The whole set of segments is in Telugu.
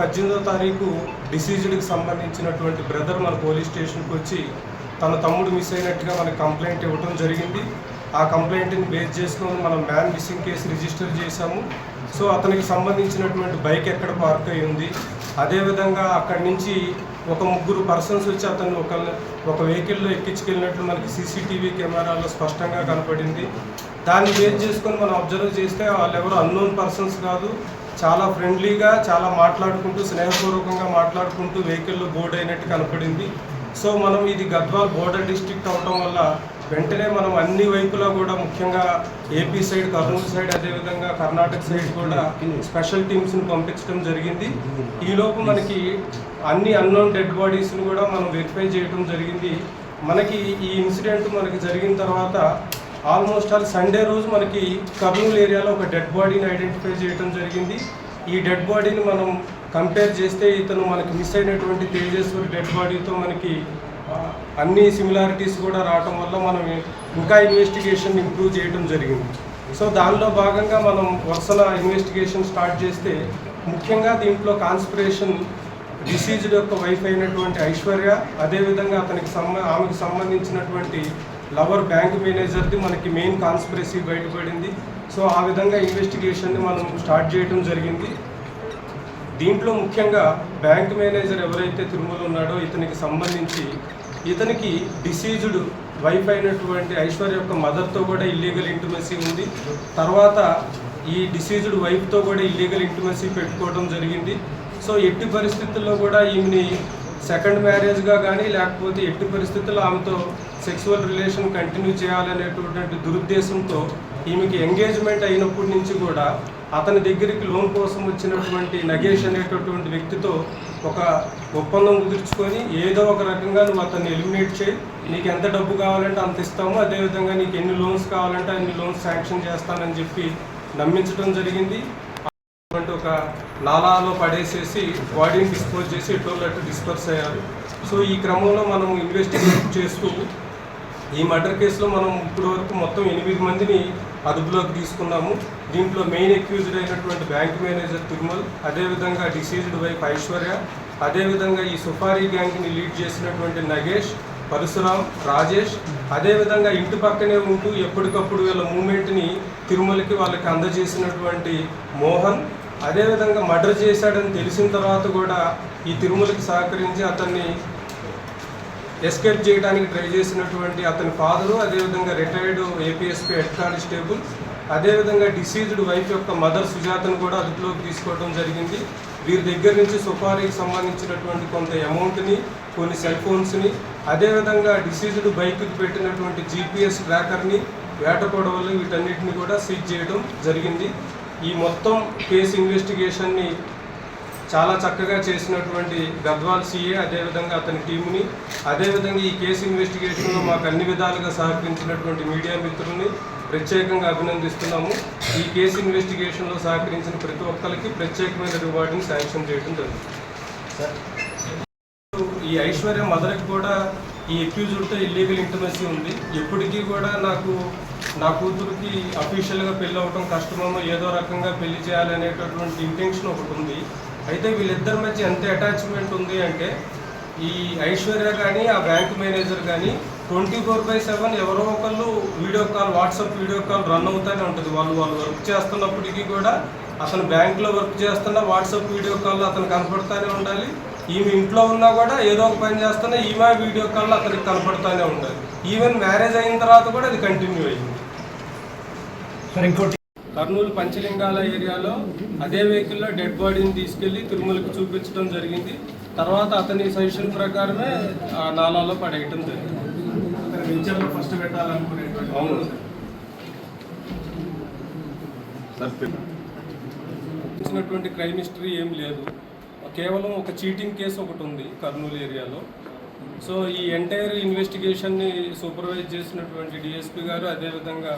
పద్దెనిమిదో తారీఖు డిసీజ్డ్కి సంబంధించినటువంటి బ్రదర్ మన పోలీస్ స్టేషన్కి వచ్చి తన తమ్ముడు మిస్ అయినట్టుగా మనకి కంప్లైంట్ ఇవ్వడం జరిగింది. ఆ కంప్లైంట్ని బేస్ చేసుకొని మనం మ్యాన్ మిస్సింగ్ కేసు రిజిస్టర్ చేశాము. సో అతనికి సంబంధించినటువంటి బైక్ ఎక్కడ పార్క్ అయి ఉంది. అదేవిధంగా అక్కడి నుంచి ఒక ముగ్గురు పర్సన్స్ వచ్చి అతను ఒక ఒక వెహికల్లో ఎక్కించుకెళ్ళినట్లు మనకి సీసీటీవీ కెమెరాలో స్పష్టంగా కనపడింది. దాన్ని బేస్ చేసుకొని మనం అబ్జర్వ్ చేస్తే వాళ్ళు ఎవరు అన్నోన్ పర్సన్స్ కాదు. చాలా ఫ్రెండ్లీగా చాలా మాట్లాడుకుంటూ స్నేహపూర్వకంగా మాట్లాడుకుంటూ వెహికల్లో బోర్డ్ అయినట్టు కనపడింది. సో మనం ఇది గద్వాల్ బోర్డర్ డిస్ట్రిక్ట్ అవటం వల్ల వెంటనే మనం అన్ని వైపులా కూడా ముఖ్యంగా ఏపీ సైడ్ కర్నూలు సైడ్ అదేవిధంగా కర్ణాటక సైడ్ కూడా స్పెషల్ టీమ్స్ని పంపించడం జరిగింది. ఈలోపు మనకి అన్ని అన్నోన్ డెడ్ బాడీస్ని కూడా మనం వెరిఫై చేయడం జరిగింది. మనకి ఈ ఇన్సిడెంట్ మనకి జరిగిన తర్వాత ఆల్మోస్ట్ ఆల్ సండే రోజు మనకి కర్నూలు ఏరియాలో ఒక డెడ్ బాడీని ఐడెంటిఫై చేయడం జరిగింది. ఈ డెడ్ బాడీని మనం కంపేర్ చేస్తే ఇతను మనకి మిస్ అయినటువంటి తేజేశ్వరి డెడ్ బాడీతో మనకి అన్ని సిమిలారిటీస్ కూడా రావటం వల్ల మనం ఇంకా ఇన్వెస్టిగేషన్ ఇంప్రూవ్ చేయడం జరిగింది. సో దానిలో భాగంగా మనం వరుసల ఇన్వెస్టిగేషన్ స్టార్ట్ చేస్తే ముఖ్యంగా దీంట్లో కాన్స్పిరేషన్ డిసీజ్డ్ యొక్క వైఫ్ అయినటువంటి ఐశ్వర్య అదేవిధంగా అతనికి సంబ ఆమెకు సంబంధించినటువంటి లవర్ బ్యాంక్ మేనేజర్ది మనకి మెయిన్ కాన్స్పిరసీ బయటపడింది. సో ఆ విధంగా ఇన్వెస్టిగేషన్ని మనం స్టార్ట్ చేయడం జరిగింది. దీంట్లో ముఖ్యంగా బ్యాంక్ మేనేజర్ ఎవరైతే తిరుమల ఉన్నాడో ఇతనికి సంబంధించి ఇతనికి డిసీజ్డ్ వైఫ్ అయినటువంటి ఐశ్వర్య యొక్క మదర్తో కూడా ఇల్లీగల్ ఇంటిమసీ ఉంది. తర్వాత ఈ డిసీజ్డ్ వైఫ్తో కూడా ఇల్లీగల్ ఇంటిమసీ పెట్టుకోవడం జరిగింది. సో ఎట్టి పరిస్థితుల్లో కూడా ఈమెని సెకండ్ మ్యారేజ్గా కానీ లేకపోతే ఎట్టి పరిస్థితుల్లో ఆమెతో సెక్సువల్ రిలేషన్ కంటిన్యూ చేయాలనేటువంటి దురుద్దేశంతో ఈమెకి ఎంగేజ్మెంట్ అయినప్పటి నుంచి కూడా అతని దగ్గరికి లోన్ కోసం వచ్చినటువంటి నగేష్ అనేటటువంటి వ్యక్తితో ఒక ఒప్పందం కుదుర్చుకొని ఏదో ఒక రకంగా నువ్వు అతన్ని ఎలిమినేట్ చేయి నీకు ఎంత డబ్బు కావాలంటే అంత ఇస్తాము అదేవిధంగా నీకు ఎన్ని లోన్స్ కావాలంటే అన్ని లోన్స్ శాంక్షన్ చేస్తానని చెప్పి నమ్మించడం జరిగింది. అటువంటి ఒక నాలాలో పడేసేసి బాడీని డిస్పోజ్ చేసి ఎటోళ్ళు అటు డిస్పర్స్ అయ్యారు. సో ఈ క్రమంలో మనం ఇన్వెస్టిగేట్ చేస్తూ ఈ మర్డర్ కేసులో మనం ఇప్పటి వరకు మొత్తం ఎనిమిది మందిని అదుపులోకి తీసుకున్నాము. దీంట్లో మెయిన్ అక్యూజ్డ్ అయినటువంటి బ్యాంక్ మేనేజర్ తిరుమల్ అదేవిధంగా డిసీజ్డ్ వైఫ్ ఐశ్వర్య అదేవిధంగా ఈ సుఫారీ గ్యాంగ్ని లీడ్ చేసినటువంటి నగేష్ పరశురాం రాజేష్ అదేవిధంగా ఇంటి పక్కనే ఉంటూ ఎప్పటికప్పుడు వీళ్ళ మూమెంట్ని తిరుమలకి వాళ్ళకి అందజేసినటువంటి మోహన్ అదేవిధంగా మర్డర్ చేశాడని తెలిసిన తర్వాత కూడా ఈ తిరుమలకి సహకరించి అతన్ని ఎస్కేప్ చేయడానికి ట్రై చేసినటువంటి అతని ఫాదరు అదేవిధంగా రిటైర్డ్ ఏపీఎస్పీ హెడ్ కానిస్టేబుల్ అదేవిధంగా డిసీజ్డ్ వైఫ్ యొక్క మదర్ సుజాతను కూడా అదుపులోకి తీసుకోవడం జరిగింది. వీరి దగ్గర నుంచి సుపారీకి సంబంధించినటువంటి కొంత అమౌంట్ని కొన్ని సెల్ ఫోన్స్ని అదేవిధంగా డిసీజ్డ్ బైక్కి పెట్టినటువంటి జీపీఎస్ ట్రాకర్ని వేటకొడవలు వీటన్నిటిని కూడా సీజ్ చేయడం జరిగింది. ఈ మొత్తం కేసు ఇన్వెస్టిగేషన్ని చాలా చక్కగా చేసినటువంటి గద్వాల్ సీఏ అదేవిధంగా అతని టీముని అదేవిధంగా ఈ కేసు ఇన్వెస్టిగేషన్లో మాకు అన్ని విధాలుగా సహకరించినటువంటి మీడియా మిత్రుల్ని ప్రత్యేకంగా అభినందిస్తున్నాము. ఈ కేసు ఇన్వెస్టిగేషన్లో సహకరించిన ప్రతి ఒక్కరికి ప్రత్యేకమైన రివార్డుని శాంక్షన్ చేయడం జరుగుతుంది. ఈ ఐశ్వర్య మదర్కి కూడా ఈ అక్యూజ్డ్తో ఇల్లీగల్ ఇంటర్మసీ ఉంది. ఎప్పటికీ కూడా నాకు నా కూతురికి అఫీషియల్గా పెళ్ళి అవ్వటం కష్టమేమో ఏదో రకంగా పెళ్ళి చేయాలనేటటువంటి ఇంటెన్షన్ ఒకటి ఉంది. అయితే వీళ్ళిద్దరి మధ్య ఎంత అటాచ్మెంట్ ఉంది అంటే ఈ ఐశ్వర్య కానీ ఆ బ్యాంక్ మేనేజర్ కానీ ట్వంటీ ఫోర్ బై సెవెన్ ఎవరో ఒకళ్ళు video call WhatsApp video call run అవుతూనే ఉంటుంది. వాళ్ళు వాళ్ళు వర్క్ చేస్తున్నప్పటికీ కూడా అతను బ్యాంక్లో వర్క్ చేస్తున్న వాట్సాప్ వీడియో కాల్లో అతను కనపడుతూనే ఉండాలి. ఈమె ఇంట్లో ఉన్నా కూడా ఏదో ఒక పని చేస్తున్నా ఈమె వీడియో కాల్లో అతనికి కనపడుతూనే ఉండాలి. ఈవెన్ మ్యారేజ్ అయిన తర్వాత కూడా అది కంటిన్యూ అయింది ఇంకోటి కర్నూలు పంచలింగాల ఏరియాలో అదే వెహికల్లో డెడ్ బాడీని తీసుకెళ్ళి తిరుమలకి చూపించడం జరిగింది. తర్వాత అతని సజెషన్ ప్రకారమే ఆ నాలాలో పడేయటం జరిగింది. ఫస్ట్ అవును. ఇచ్చినటువంటి క్రైమ్ హిస్టరీ ఏం లేదు. కేవలం ఒక చీటింగ్ కేసు ఒకటి ఉంది కర్నూలు ఏరియాలో. సో ఈ ఎంటైర్ ఇన్వెస్టిగేషన్ని సూపర్వైజ్ చేసినటువంటి డిఎస్పి గారు అదేవిధంగా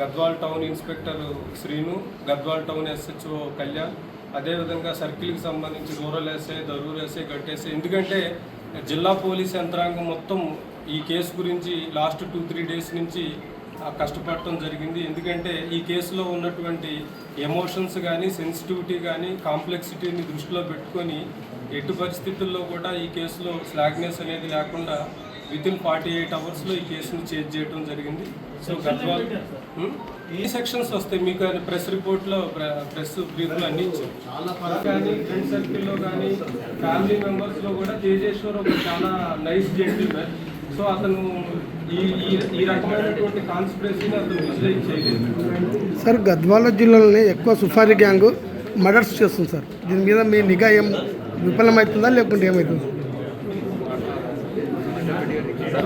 Gadwal town inspector Srinu Gadwal town SHO Kalyan అదేవిధంగా సర్కిల్కి సంబంధించి రూరల్ ఎస్ఐ దరూర్ ఎస్ఐ గట్టేసే ఎందుకంటే జిల్లా పోలీస్ యంత్రాంగం మొత్తం ఈ కేసు గురించి లాస్ట్ టూ త్రీ డేస్ నుంచి కష్టపడటం జరిగింది. ఎందుకంటే ఈ కేసులో ఉన్నటువంటి ఎమోషన్స్ కానీ సెన్సిటివిటీ కానీ కాంప్లెక్సిటీని దృష్టిలో పెట్టుకొని ఎటు పరిస్థితుల్లో కూడా ఈ కేసులో స్లాగ్నెస్ అనేది లేకుండా విత్ ఇన్ ఫార్టీ ఎయిట్ అవర్స్లో ఈ కేసును చేంజ్ చేయడం జరిగింది. సో గద్వాల్? ఈ సెక్షన్స్ వస్తాయి? మీకు ప్రెస్ రిపోర్ట్లో ప్రెస్ బ్రీఫ్లో అన్ని ఇచ్చాం కానీ ఫ్రెండ్ సర్కిల్లో కానీ ఫ్యామిలీ మెంబర్స్లో కూడా తేజేశ్వర్ ఒక చాలా నైస్ జెంటిల్మెన్. సో అతను ఈ ఈ- ఈ రకమైనటువంటి కాన్స్పిరసీని అతను విజువలైజ్ చేయలేదు. సార్ గద్వాల జిల్లాలోనే ఎక్కువ సుఫారీ గ్యాంగ్ మర్డర్స్ చేస్తుంది సార్. దీని మీద మీ నిఘా ఏం విఫలమవుతుందా లేకుంటే ఏమవుతుంది?